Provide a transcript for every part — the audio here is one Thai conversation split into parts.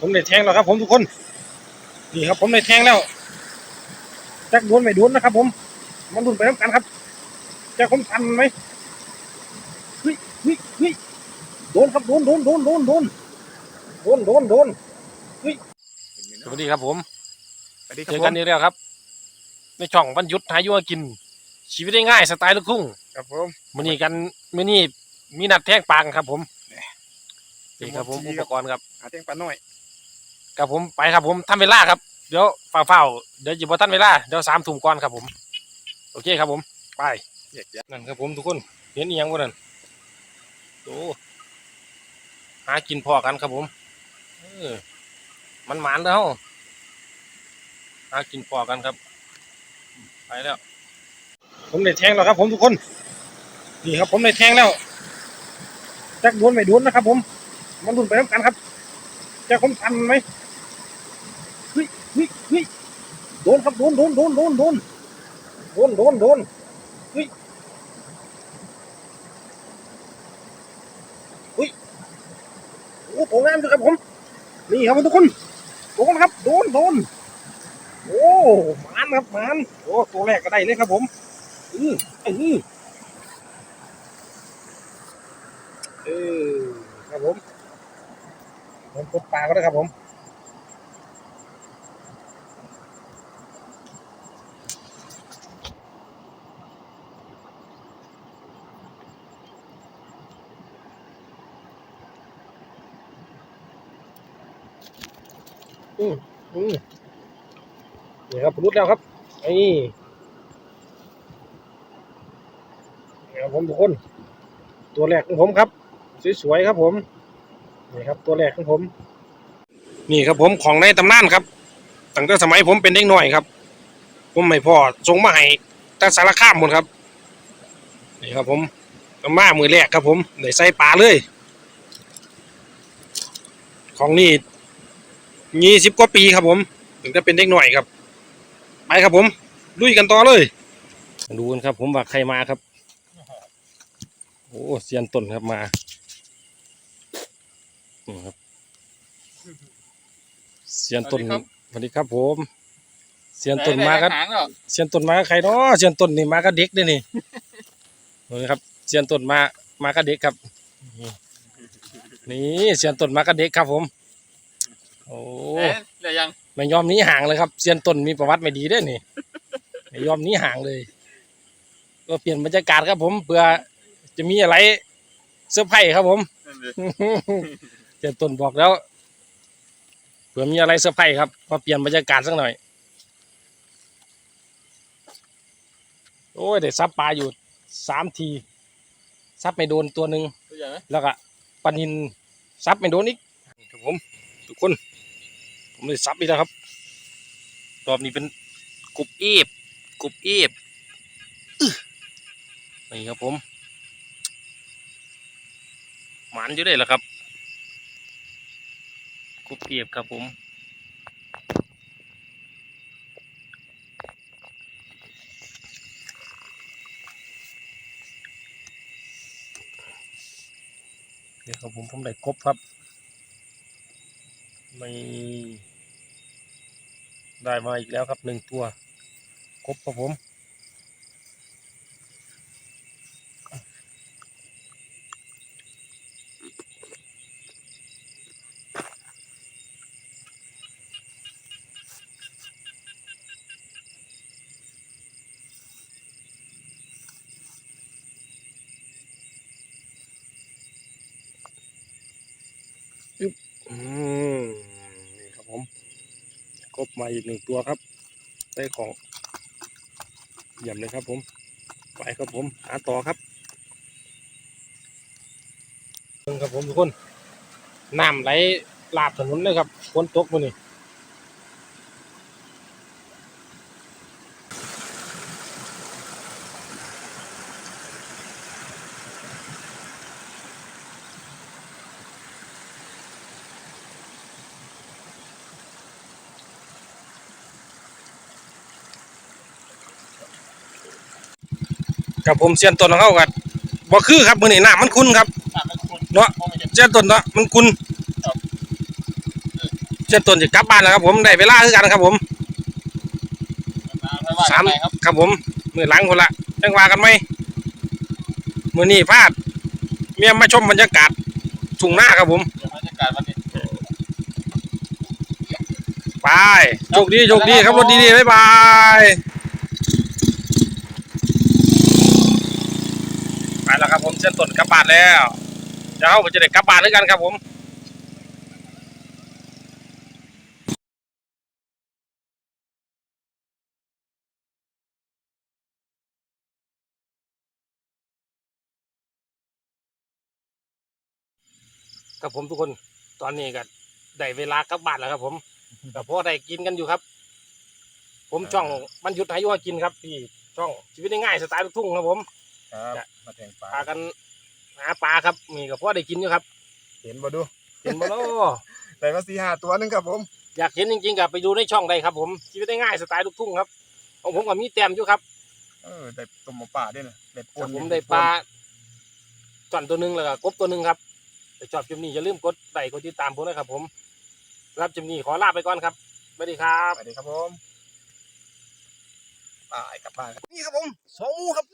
ผมได้แทงแล้วครับ ผมทุกคน นี่ครับ ผมได้แทงแล้วจักโดนไม่โดนนะครับ ผม มันดุนไปน้ำกันครับจะผมทันไหมเฮ้ยเฮ้ยเฮ้ยโดนครับโดนโดนโดนโดนโดนโดนโดนโดนเฮ้ยสวัสดีครับผมสวัสดีคเจรับอผกันมอีกแล้วครับ ในช่องบรรยุทธ์หาอยัวกิน ชีวิตได้ง่ายสไตล์ลูกทุ่งครับผมมื้อนี้กันมื้อนี้มีนัดแทงปางครับ ผมนี่ครับผมอุปกรณ์ครับอาเตียงปลาน้อย ครับผมไปครับผมทำเวลาครับ เดี๋ยวฝ้าเฝ้าเดี๋ยวจะบ่ทันเวลาเดี๋ยวสามทุ่มก่อนครับผม โอเคครับผม ไปนั่นครับผมทุกคนเห็นอีหยังบ่นั่นโอ้หากินพอกันครับผมเออมันหมานแล้วหากินพอกันครับ ไปแล้ว ผมได้แทงแล้วครับ ผมทุกคน นี่ครับ ผมได้แทงแล้วจักโดนไม่โดนนะครับ ผมมันดุนไปน้ำกันครับจะผมทันไหม เฮ้ยเฮ้ยโดนครับโดนโดนโดนโดนโดนโดนโดนโดนเฮ้ยเฮ้ยโอ้โหงามจังครับผมนี่ครับทุกคนโดนครับโดนโดนโอ้หมันครับหมันโอ้ตัวแรกก็ได้เลยครับผมอืออือเออครับผมผมกดปลาก็ได้ครับผม อืมอืมนี่ครับรุดแล้วครับนี่นี่ครับผมทุกคน ตัวแรกของผมครับ สวยๆครับผมนี่ครับ ตัวแรกของผม นี่ครับผมของในตำนานครับตั้งแต่สมัยผมเป็นเด็กหน่อยครับ ผมไม่พอส่งมาให้ตั้งสารคามหมดครับนี่ครับผมตำมามือแรกครับผมได้ใส่ปลาเลย ของนี่ ยี่สิบกว่าปีครับผมถึงจะเป็นเด็กหน่อยครับ ไปครับผมลุยกันต่อเลย ดูกันครับ ผมว่าใครมาครับ โอ้เซียนต้นครับมานี่ครับเซียนต้นสวัสดีครับผมเซียนต้นมากันหางแล้วเซียนต้นมากับใครเนาะเซียนต้นนี่มากับเด็กเด้อนี่นี่ครับเซียนต้นมามากับเด็กครับ นี่เซียนต้นมากับเด็กครับผม โอ้เอ๊ะเดี๋ยวยังไม่ยอมหนี้ห่างเลยครับเซียนต้นมีประวัติไม่ดีเด้อนี่ไม่ยอมหนี้ห่างเลย ก็เปลี่ยนบรรยากาศครับผมเพื่อจะมีอะไรเซอร์ไพรส์ครับผมนั่นดิเซียนต้นบอกแล้วเผื่อมีอะไรเซอร์ไพรส์ครับมาเปลี่ยนบรรยากาศสักหน่อย โอ้ยได้ซับปลาอยู่สามทีซับไม่โดนตัวหนึ่งตัวใหญ่ไหมแล้วก็ปลานินซับไม่โดนอีกครับผม ทุกคนผม เลยซับอีกแล้วครับ รอบนี้เป็นกบเอฟกบเอฟอื้อนี่ครับผมหมันอยู่ได้แล้วครับกบเอฟครับผมเดี๋ยวครับผมผมได้กบครับไม่ ได้มาอีกแล้วครับหนึ่งตัวกบครับผม อืมนี่ครับผม กบมาอีกหนึ่งตัวครับ ได้ของเยี่ยมเลยครับผม ไปครับผม หาต่อครับเบิ่งครับผมทุกคนน้ำไหลลาบถนนเลยครับฝนตกมานี่ กับผมเสียนต้นของเขากันบ่คือครับมือนี่น้ำมันคุณครับอะมันคุณเนาะมองไม่เห็นเสียนต้นเนาะมันคุณเส้นต้นจะกลับบ้านแล้วครับ ผมได้เวลาคือกันครับ ผมสามครับครับผมมือหลังคนละจังว่ากันไหมมือนี้พลาดเมียมาชมบรรยากาศทุ่งหน้าครับผมเดี๋ยวบรรยากาศวันนี้ไปโชคดีโชคดีครับรถดีๆบ๊ายบายไป แล้วครับผมเส้นต้นกลับานแล้วเดี๋ยวเราจะได้กลับานด้วยกันครับผมครับผมทุกคนตอนนี้ก็ได้เวลากลับบ้านแล้วครับ ผมแต่พอได้กินกันอยู่ครับ ผมช่องมันหยุดให้ยุ่กินครับพี่ช่องชีวิตง่ายสไตล์ลูกทุ่งครับผม ครับ มาแทงปลา พากันหาปลาครับมีกับพ่อได้กินอยู่ครับ เห็นบ่ดูเห็นบ่เนาะได้มาสี่ห้าตัวหนึงครับผมอยากเห็นจริงๆกับไปดูในช่องใดครับผมชีวิตง่ายๆสไตล์ลูกทุ่งครับของผมกับมีแต้มอยู่ครับเออได้ต้มหมูป่าด้วยนะได้ปแต่นผมได้ปลาจอนตัวหนึ่งแล้วก็กบตัวหนึ่งครับแต่ชอบจิมนี้อย่าลืมกดไลค์กดติดตามผมนะครับผมรับจิมนี้ขอลาไปก่อนครับสวัสดีครับ สวัสดีครับผมตายกลับบ้านครับนี่ครับผมสองหมูครับ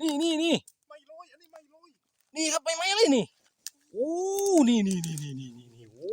นี่นี่นี่ไม่ลอยอันนี้ไม่ลอยนี่ครับใบไม้เลยนี่โอ้นี่นี่นี่นี่นี่นี่โอ้